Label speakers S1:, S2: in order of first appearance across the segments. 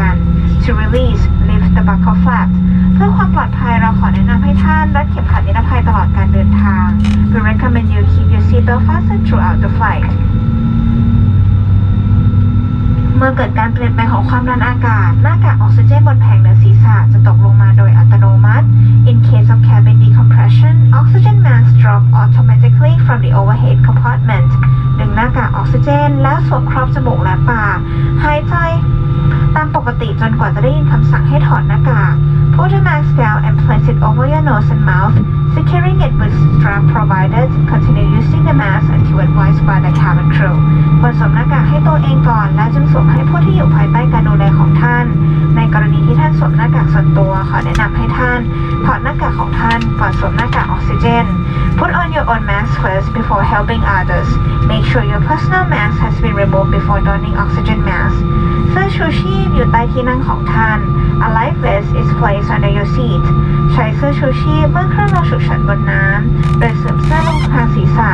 S1: กัน To release lift the buckle flap เพื่อความปลอดภัยเราขอแนะนำให้ท่านรัดเข็มขัดนิรภัยตลอดการเดินทาง We recommend you keep your seatbelt fastened throughout the flight เมื่อเกิดการเปลี่ยนแปลงของความดันอากาศ หน้ากากออกซิเจนบนแผงเหนือศีรษะจะตกลงมาโดยอัตโนมัติ In case of cabin decompression oxygen masks drop automatically from the overhead compartment ดึงหน้ากากออกซิเจน แล้วสวมครอบจมูกและปากหายใจ ตามปกติจนกว่าจะได้ยินคำสั่งให้ถอดหน้ากาก Put the mask down and place it over your nose and mouth, securing it with strap provided. Continue using the mask until advised by the cabin crew. ควรสวมหน้ากากให้ตัวเองก่อน และจึงสวมให้ผู้ที่อยู่ภายใต้การดูแลของท่าน ในกรณีที่ท่านสวมหน้ากากส่วนตัวขอแนะนำให้ท่านถอดหน้ากากของท่านก่อนสวมหน้ากากออกซิเจน Put on your own mask first before helping others. Make sure your personal mask has been removed before donning oxygen mask. เสื้อชูชีพอยู่ใต้ที่นั่งของท่าน A life vest is placed under your seat. ใช้เสื้อชูชีพเมื่อเครื่องเราฉุกเฉินบนน้ำโดยเสริมเสื้อลงทางศีรษะ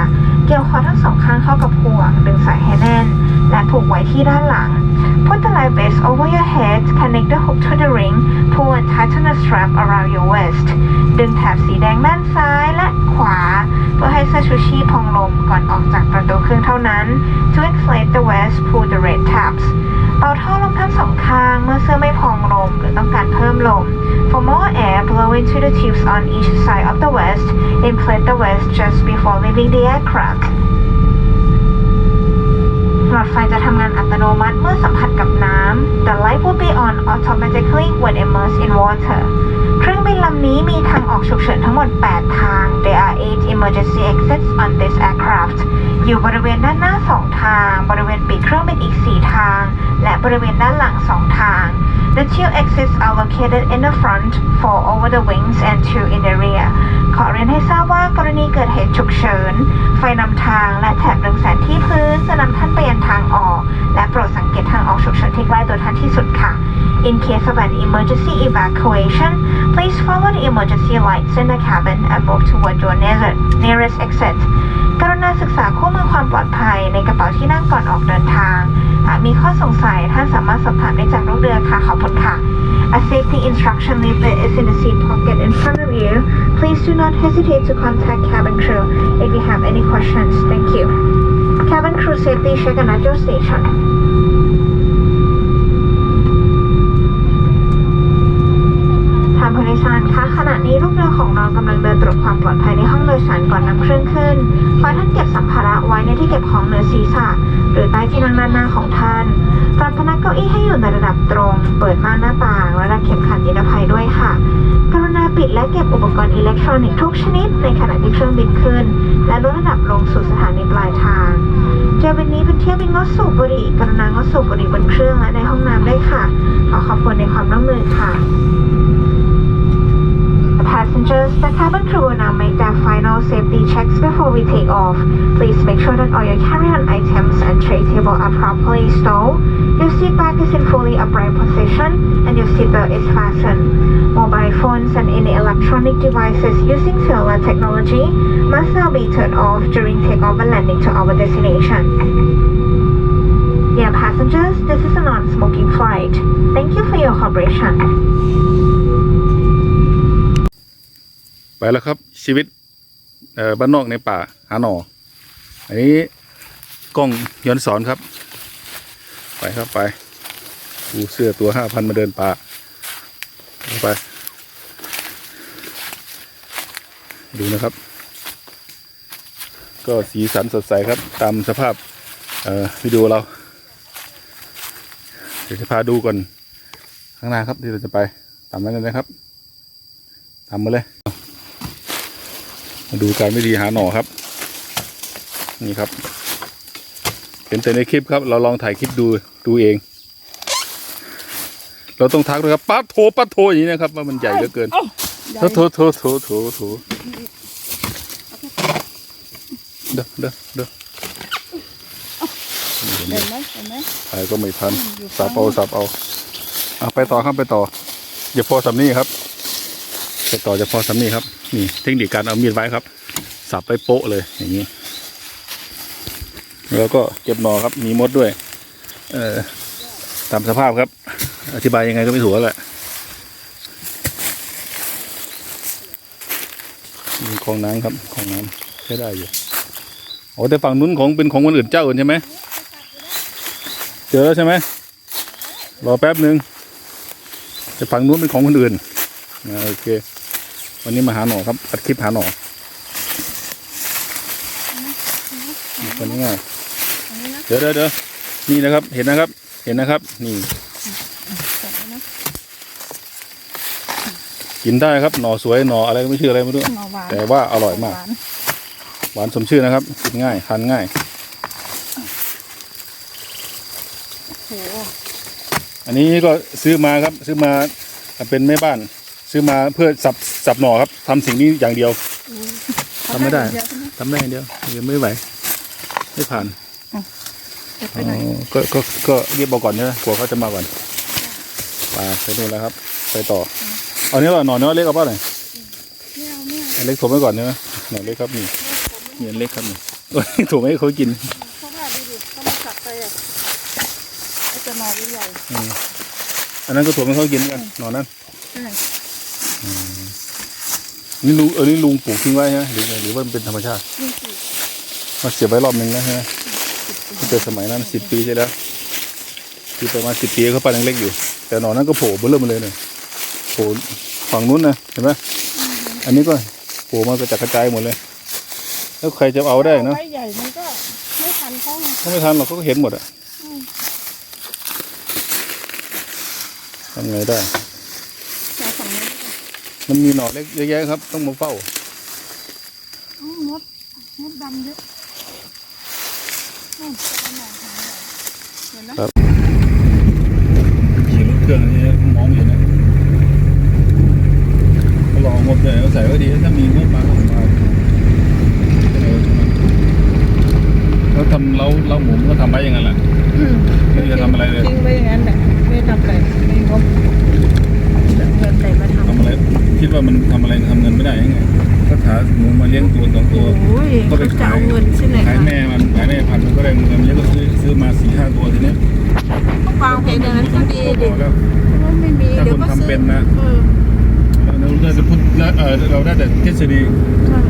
S1: เกี่ยวคอทั้งสองข้างเข้ากับห่วง ดึงสายให้แน่น และผูกไว้ที่ด้านหลัง Put the life vest over your head, connect the hook to the ring, pull and tighten the strap around your waist. ดึงแถบสีแดงด้านซ้ายและขวา เพื่อให้เสื้อชูชีพพองลมก่อนออกจากประตูเครื่องเท่านั้น To inflate the vest, pull the red tabs. เป่าท่อลมทั้งสองข้างเมื่อเสื้อไม่พองลมหรือต้องการเพิ่มลม For more air, blow into the tubes on each side of the vest. Inflate the vest just before leaving the aircraft. หลอดไฟจะทำงานอัตโนมัติเมื่อสัมผัสกับน้ำ The light will be on automatically when immersed in water เครื่องบินลำนี้มีทางออกฉุกเฉินทั้งหมด 8 ทาง There are 8 emergency exits on this aircraft อยู่บริเวณด้านหน้า 2 ทาง บริเวณปีกเครื่องบินอีก 4 ทาง และบริเวณด้านหลัง 2 ทาง The two exits are located in the front, four over the wings and two in the rear ขอเรียนให้ทราบว่ากรณีเกิดเหตุฉุกเฉิน ไฟนำทางและแถบเรืองแสงที่พื้นจะนำท่านไปยังทางออก และโปรดสังเกตทางออกฉุกเฉินที่ใกล้ตัวท่านที่สุดค่ะ In case of an emergency evacuation, please follow the emergency lights in the cabin and move toward your nearest, nearest exit. กรุณาศึกษาคู่มือความปลอดภัยในกระเป๋าที่นั่งก่อนออกเดินทางหากมีข้อสงสัยท่านสามารถสอบถามได้จากลูกเรือค่ะ ขอบคุณค่ะ A safety instruction leaflet is in the seat pocket in front of you. Please do not hesitate to contact cabin crew if you have any questions. Thank you. Cabin crew safety check and at your station. ทางผู้โดยสารคะขณะ นี้ลูกเรือของเรากำลังเดินตรวจความปลอดภัยในห้องโดยสารก่อนนำเครื่องขึ้น ขอท่านเก็บสัมภาระไว้ในที่เก็บของเหนือศีรษะ หรือใต้ที่นั่งด้านหน้าของท่านปรับพนักเก้าอี้ให้อยู่ในระดับตรง เปิดม่านหน้าต่างและรัดเข็มขัดนิรภัยด้วยค่ะ กรุณาปิดและเก็บอุปกรณ์อิเล็กทรอนิกส์ทุกชนิด ในขณะที่เครื่องบินขึ้น และลดระดับลงสู่สถานีปลายทางเที่ยวบินนี้เป็นเที่ยวบินงดสูบบุหรี่กรุณางดสูบบุหรี่บนเครื่องและในห้องน้ำด้วยค่ะ ขอขอบคุณในความร่วมมือค่ะ Passengers, the cabin crew will now make their final safety checks before we take off. Please make sure that all your carry-on items and tray table are properly stowed. Your seat back is in fully upright position and your seatbelt is fastened. Mobile phones and any electronic devices using cellular technology must now be turned off during takeoff and landing to our destination. Dear passengers, this is a non-smoking flight. Thank you for your cooperation.
S2: แล้วครับชีวิตบ้านนอกในป่าหาหนออันนี้กล้องย้อนสอนครับ ไปครับไปดูเสื้อตัวห้าพันมาเดินป่าไป ดูนะครับ ก็สีสันสดใสครับ ตามสภาพเออวิดีโอเรา เดี๋ยวจะพาดูก่อนข้างหน้าครับที่เราจะไป ตามนั้นเลยนะครับทำมาเลย มาดูการวิธีหาหน่อครับ นี่ครับ เห็นแต่ในคลิปครับ เราลองถ่ายคลิปดูดูเอง เราต้องทักด้วยครับปัดโถปัดโถอย่างนี้นะครับ ว่ามันใหญ่เหลือเกินโถโถโถโถโถโถเด้อเด้อเด้อนี่เห็นไหม
S3: เห็นไหมเห็นไหม
S2: ถ่ายก็ไม่ทัน
S3: อยู่
S2: สับเอาสับเอาอะไปต่อครับไปต่ออย่าพอสำนี่ครับ ไปต่อจะพอสำนี่ครับ นี่เทคนิคการเอามีดไว้ครับ สับไปโปะเลยอย่างนี้ แล้วก็เก็บหนอครับ มีมดด้วย เอ่อตามสภาพครับ อธิบายยังไงก็ไม่ถูกแล้วแหละมีคลองน้ำครับคลองน้ำใช้ได้อยู่โอ้แต่ฝั่งนู้นของเป็นของคนอื่นเจ้าอื่นใช่ไหมเจอแล้วใช่ไหมรอแป๊บหนึ่งแต่ฝั่งนู้นเป็นของคนอื่นโอเค วันนี้มาหาหน่อครับอัดคลิปหาหน่อคนนี้ง่ายเดี๋ยวเดี๋ยวเดี๋ยวนี่นะครับ เห็นนะครับ เห็นนะครับ นี่กินได้ครับ หน่อสวย หน่ออะไรไม่ชื่ออะไรไม่รู้ แต่ว่าอร่อยมาก
S3: หวาน
S2: สมชื่อนะครับ กินง่าย ทานง่าย อันนี้ก็ซื้อมาครับ ซื้อมาเป็นแม่บ้าน ซื้อมาเพื่อสับสับหน่อครับทำสิ่งนี้อย่างเดียว ทำไม่ได้
S3: เยวใช่หม
S2: ทำได้อย่างเดียวเดี๋ยวไม่ไหว ไม่ผ่าน
S3: เก็บไปไหน
S2: อ๋อก็ก็ก็เรียบเอาก่อนใช่ไหมกลัวเขาจะมาก่อนไปไปนู่นแล้วครับ ไปต่อ เอาเนี้ยว่าหน่อเนื้อเล็กเอาเปล่าหน่อย
S3: ไม่เอาไม่เอา
S2: อันเล็กถมไว้ก่อนใช่ไหมหน่อเล็กครับนี่นี่อันเล็กครับนี่โอ้ยถูกไหมเขากิน
S3: เพราะว่าดูดิเขามาสับไปอะไอ้จะหน่อใหญ่
S2: อืมอันนั้นก็ถูกให้เขากินกันหน่อนั้น
S3: ๆใช่
S2: นี่ลุงเออนี่ลุงปลูกทิ้งไว้ใช่ไหมหรือไงหรือว่ามันเป็นธรรมชาติ
S3: นี่สิ
S2: มาเสียบไว้รอบหนึ่งแล้วใช่ไหมตั้งแต่สมัยนั้นสิบปีใช่แล้วที่ประมาณสิบปีเขาปานยังเล็กอยู่ แต่หน่อนั้นก็โผล่เบิ่มมาเลยเนี่ยโผล่ฝั่งนู้นนะเห็นไหมอันนี้ก็โผล่มากระจัดกระจายหมดเลย แล้วใครจะเอาได้เนอะ
S3: ใบใหญ่มันก็ไม่ทันเขาไง
S2: ถ้าไม่ทันหรอกเขาก็เห็นหมดอะ
S3: อืม
S2: ทำไงได้
S3: เอาฝั่งนี้ดีกว่า
S2: มันมีหน่อเล็กเยอะแยะครับ ต้องมาเฝ้า
S3: อืมมดมดดำเยอะอืมจะเอาหน่อหาหน่อยเห็นไหม
S2: ครับขี่รถเครื่องนี่มองไม่เห็นนะเขาลองงบเลยเขาใส่ก็ดีถ้ามีงบมาก็มาเขาทำเล้าเล้าหมูมันก็ทำไว้อย่างนั้นแหละ
S3: อืม
S2: ไม่ได้ทำอะไรเลย
S3: ทิ้งไว้อย่างนั้นแหละไม่ทำอะไรไม่งบ จะเงินไหนมาทำ
S2: ทำอะไรคิดว่ามันทำอะไรทำเงินไม่ได้ยังไงก็หาหมูมาเลี้ยงตัวสองตัว
S3: โอ้ย
S2: ก็
S3: เขา
S2: ไป
S3: จะ
S2: ขาย
S3: เอาเงินที่ไหน
S2: ขายแม่มันขายแม่พันธุ์มันก็ได้เงินเยอะก็ซื้อซื้อมาสี่ห้าตัวทีเนี้ย
S3: วางเพลงอย่างนั้นก็ดี
S2: พ
S3: ดิ
S2: อแล้ว
S3: ว่าไม่มี
S2: ถ้า
S3: เดี๋ยว
S2: คน
S3: ก็
S2: ทำ
S3: ซื้อ
S2: เป็นนะ
S3: เออ
S2: เราเราจะพูดแล้วเออเราได้แต่ทฤษฎี
S3: ใช่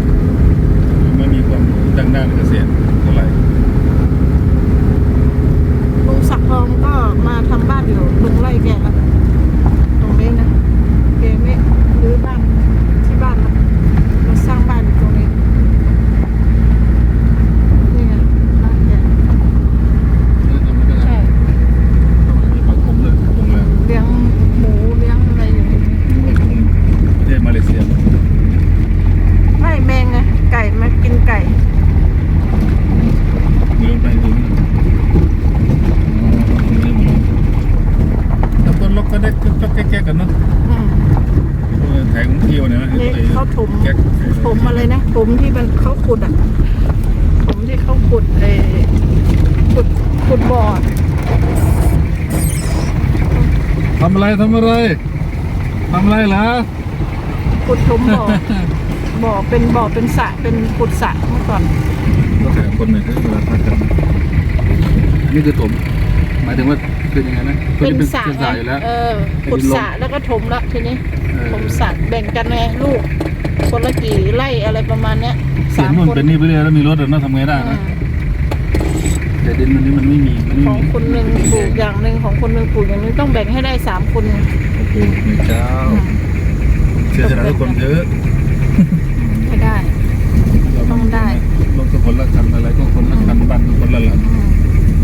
S2: ไม่มีความรู้ดังด้านเกษตรเท่าไหร่
S3: ลุงศักดิ์ทองก็มาทำบ้านอยู่ลุงไล่แกละตรงนี้นะ แกไม่รื้อบ้านที่บ้านละมาสร้างบ้านอยู่ตรงนี้นี่ไงบ้านแก
S2: ทำไม่ได้
S3: ใช่
S2: ต้องมีปากคมเลยคงแล้ว
S3: เลี้ยงหมูเลี้ยงอะไรอยู่ในนี้
S2: ประเทศมาเลเซีย
S3: ไม่แมงไงไก่มากินไก่
S2: เมืองไปถึงตำบลล็อกก็ได้ก็แก๊กๆกันเนาะ
S3: อืม
S2: แถงเที่ยวเนี่ย
S3: นี่เขาถม
S2: แก๊ก
S3: ถมอะไรนะถมที่มันเขาขุดอะถมที่เขาขุดเออขุดขุดบ่ออะ
S2: ทำ อะไรทำอะไรทำอะไรล่ะ
S3: ขุดถมบ่อ บ่อเป็นบ่อเป็นสระเป็นขุดสระเมื่อก่อน
S2: ก็แถมคนหนึ่งที่เวลาพักกันนี่คือถมหมายถึงว่าเป็นยังไงนะ
S3: เป็นสระ
S2: เป็นสระอยู่แล้ว
S3: เออขุดสระแล้วก็ถมแล้วทีนี้
S2: เออ
S3: ถมสระแบ่งกันไงลูกคนละกี่ไร่อะไรประมาณเนี้ย
S2: เสีย
S3: สาม
S2: นู่น
S3: คน
S2: เป็นนี่ไปเรื่อยแล้วมีรถเดินน่าทำไงได้
S3: อื
S2: นะ
S3: ม
S2: แต่ดินมันนี้มันไม่มีมันไม่
S3: ของ
S2: มี
S3: คนหนึ่งปลูกอย่างหนึ่งของคนหนึ่งปลูกอย่างหนึงต้องแบ่งให้ได้สามคนไง
S2: โอ้โหแม่เจ้า
S3: อืม
S2: เชื่อชนะทุกคนเถอะ
S3: ไม่ได้ ต้องได้
S2: ลงทุกคนละคันอะไรก็คนละคันบ้านก็คนละหลัง
S3: อืม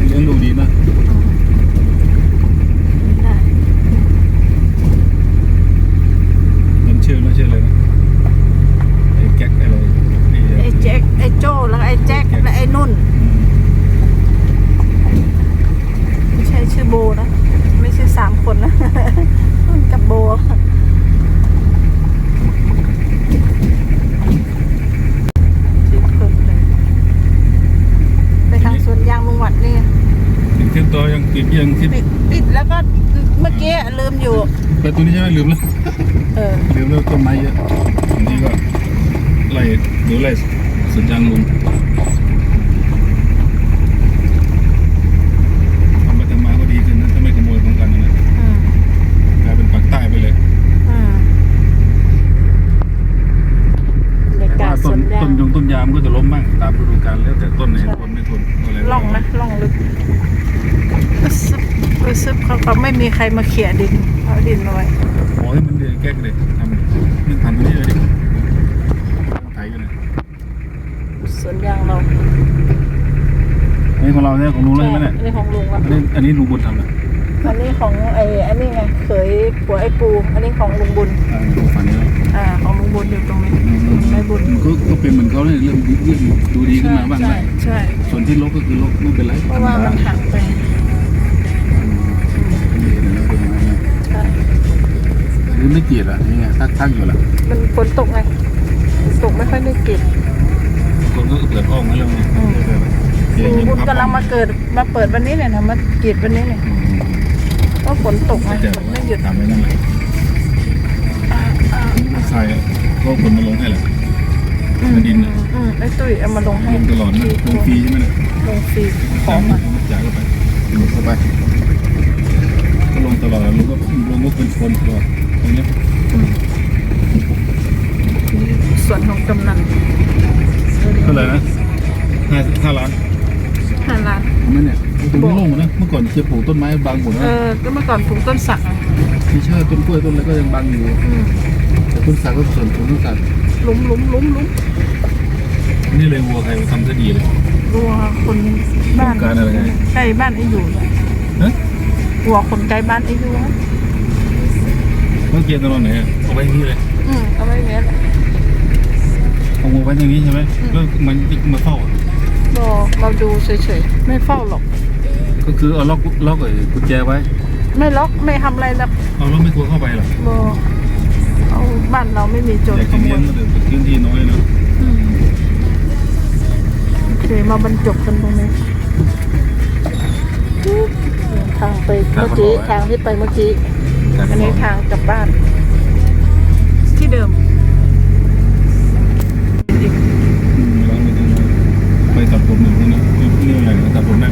S2: เลี้ยงดูดีนะ
S3: ไม่ได้
S2: มันชื่อไม่ชื่อเลยนะไอ้แก๊กอะไรไอ้
S3: ไอ้แจ็คไอ้โจ้แล้วก็ไอ้แจ็คและไอ้นุ่น ไม่ใช่ชื่อโบนะ ไม่ใช่สามคนนะ นุ่นกับโบชื่อครบเลยไปทางสวนยางลุงหวัดนี่
S2: ถึงเที่ยงตัว ยังติดยังที่
S3: ปิดปิดแล้วก็เมื่อกี้ลืมอยู่
S2: ไปตัวนี้ใช่ไหมลืมแล้ว
S3: เออ
S2: ลืมแล้วต้นไม้เยอะอันนี้ก็ไล่ดูไล่สวนยางลุง
S3: ยง
S2: ต้นยามก็จะล้มบ้างตามฤดูกาลแล้วแต่ต้น
S3: ไหนทนไม่
S2: ทนอะไรล่องนะ
S3: ล่องลึกปึ๊บซึบเขาก็ไม่มีใครมาเขี่ยดินเขาดินมาไว้
S2: ขอ้ยมันเดือดแก๊กเลยทำนี่ทำนี่เลยดิไถยู่เลย
S3: สวนยางเรา
S2: อันนี้ของเราเนี่ยของลุงเลยไหมเนี่ย
S3: นี่ของลุง
S2: อันนี้อันนี้ลุงบุญทำเลย
S3: อันนี้ของไอ้อันนี้ไงเขยผัวไอ้ปู อันนี้ของลุงบุญ
S2: อ่าดูฝันนี้แล้ว
S3: อ่าของลุงบุญอยู่ตรงนี้ไม่บุญ
S2: มันก็ก็เป็นเหมือนเขาเลยเริ่มดีเริ่มดูดีขึ้นมาบ้าง
S3: ใช่
S2: เลย
S3: ใช่
S2: ส่วนที่ลบก็คือลบไม่เป็นไร
S3: เพราะว่ามันห่างไปใช่
S2: หรือไม่เกลียดอะนี่ไงทักทักอยู่ล่ะ
S3: มันฝนตกไงฝนตกไม่ค่อยได้เก็บ
S2: คนก็เปิดอ้องให้เราไง
S3: อืม
S2: เดี๋ยว
S3: ลุง
S2: ยัง
S3: บุญ
S2: พับ
S3: กำลังมาเกิดมาเปิดวันนี้เนี่ยนะมากรีดวันนี้เนี่ยเพ ราะฝนตกไง
S2: เดี๋ยว
S3: ฝนไม่หยุด
S2: ตามไปนั่นแหละใส่ก็คนมาลงให้แหละ
S3: อืม
S2: มาดินน่ะ
S3: อืมไอ้ตุ้ยเอามาลงให้
S2: ลงตลอดนะลงฟรีใช่ไหมเนี่ย
S3: ลงฟรีขอ
S2: จ่าย
S3: มา
S2: จ่ายเข้าไปลงเข้าไปก็ลงตลอดลงก็ลงก็เป็นคนตลอดตรงนี้
S3: ส่วนของกำนัน
S2: เท่าไหร่นะห้าห้าล้าน
S3: ห้าล้าน
S2: ทำไมเนี่ยตรงนี้โล่งหมดนะ เมื่อก่อนจะปลูกต้นไม้บางหมด
S3: เอ
S2: นะ
S3: อก็เมื่อก่อนปลูกต้นสักอะ
S2: ไม่ใช่ต้นกล้วยต้นอะไรก็ยังบางอยู่
S3: อืม
S2: แต่ต้นสักก็ส่วนของต้นสัก
S3: หลุมหลุมหลุมหลุม
S2: นี่เลยวัวใครมาทำซะดีเลย
S3: รัวคนบ้าน
S2: โครงการอะไรไง
S3: ใกล้บ้านไอ้อยู่เลย
S2: ฮะ
S3: วัวคนใกล้บ้านไอ้อยู่นะ
S2: เมื่อกี้ตอนไหนอะเอาไว้ที่เลย
S3: อืมเอาไว้เนี้ยแหละ
S2: เอาวัวไว้ตรงนี้ใช่ไหมแล้วมันมาเฝ้าอะ
S3: รอเราดูเฉยๆ ไม่เฝ้าหรอก
S2: ก็คือเอาล็อกล็อกไอ้กุญแจไว้
S3: ไม่ล็อกไม่ทำอะไรหรอก
S2: เอาแล้วไม่กลัวเข้าไปหรอ
S3: รอเอาบ้านเราไม่มีโจร
S2: อยาก
S3: ข
S2: จะ
S3: โม
S2: เลี้ย
S3: ย
S2: งก็เดี๋ยวพื้นที่น้อยนะ
S3: อืมโอเคมาบรรจบกันตรงนี้ทางไปเมื่อกี้ทางที่ไปเมื่อกี้
S2: แต่
S3: อันนี้ทางกลับบ้าน ที่เดิม
S2: ไปตัดผมหนึ่งคนนะนี่อะไรนะตัดผมนะ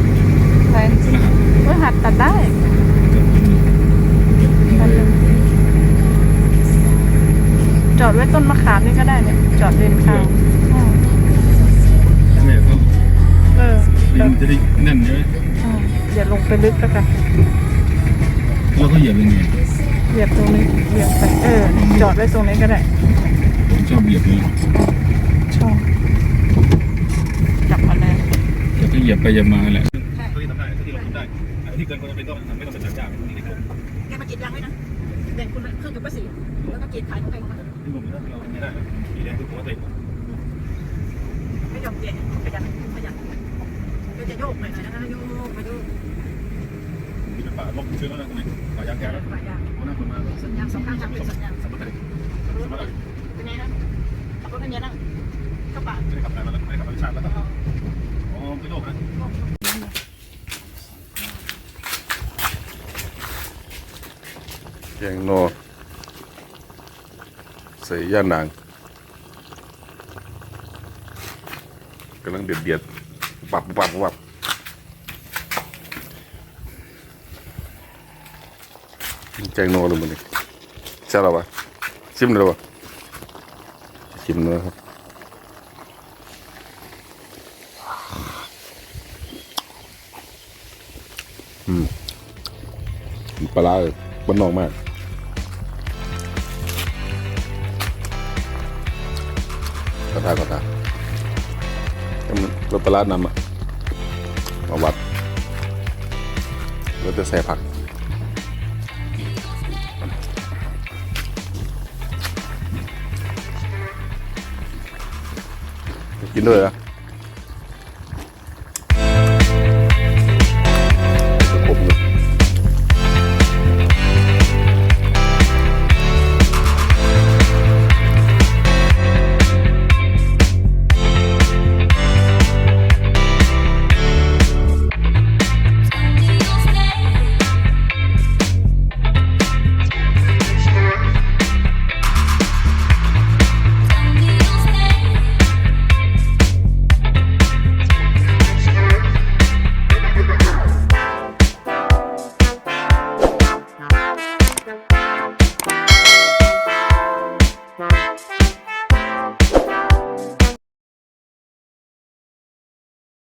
S3: ไหน
S2: เป็นรหัส
S3: เมื่อหัดตัดได้
S2: ตัดผมหนึ่ง
S3: ตัดเลยจอดไว้ต้นมะขามนี่ก็ได้เนี่ย จอดเลนข้างอืม
S2: แม่ก็
S3: เออ
S2: ดินจะได้แน่นใช่ไหม
S3: อืมอย่าลงไปลึกแล้วกัน
S2: แล้วก็เหยียบยังไง
S3: เหยียบตรงนี้เหยียบไปเออ จอดไว้ตรงนี้ก็ได้
S2: ผมชอบเหยียบเลย
S3: ชอบจับมาเลย
S2: แต่ก็เห ยียบไปเหยียบมาแหละที่ทำได้ที่เราทำได้ที่เกินก็จะเป็นต้องทำไม่ต้องเป็นจ้างที่เล็กลง
S3: แกมากรีดยางไว้นะแบ่งคนละครึ่งกับป้าสีแล้วก็กรีดขายของแกมา
S2: ที่ผมเราไม่ได้ที่แรงคือปกติ
S3: ไม่ยอมแกะขยันขยันก็จะโยกหน่อยนะโยกไปโยก
S2: ที่เป็นป่าลบชื้นแล้วนะตรงนี้ป่ายางแก้วแล้ว
S3: ปลายยาง
S2: คนน่าคนมาก
S3: สัญญาณสองข้างทางเป็นสัญญาณ
S2: สมมติสมมติเป็
S3: นไงนะขับรถเป็นไงนั่งกระบะ
S2: ไม่ได้ขับไหนมาแล้วไม่ได้ขับมาชาติแล้ว อ๋อไม่โลกนะแกงนอใส่ย่านางกำลังเดือดเดือดปับปับปับแกงนอเลยมันนี่ใช่หรอวะชิมเลยวะชิมเนื้อครับ อืมป ลาร้าบนนอกมาก กระทากระทาให้มันรถปลาร้านำอะมาวัดแล้วจะใส่ผักกินด้วยอะ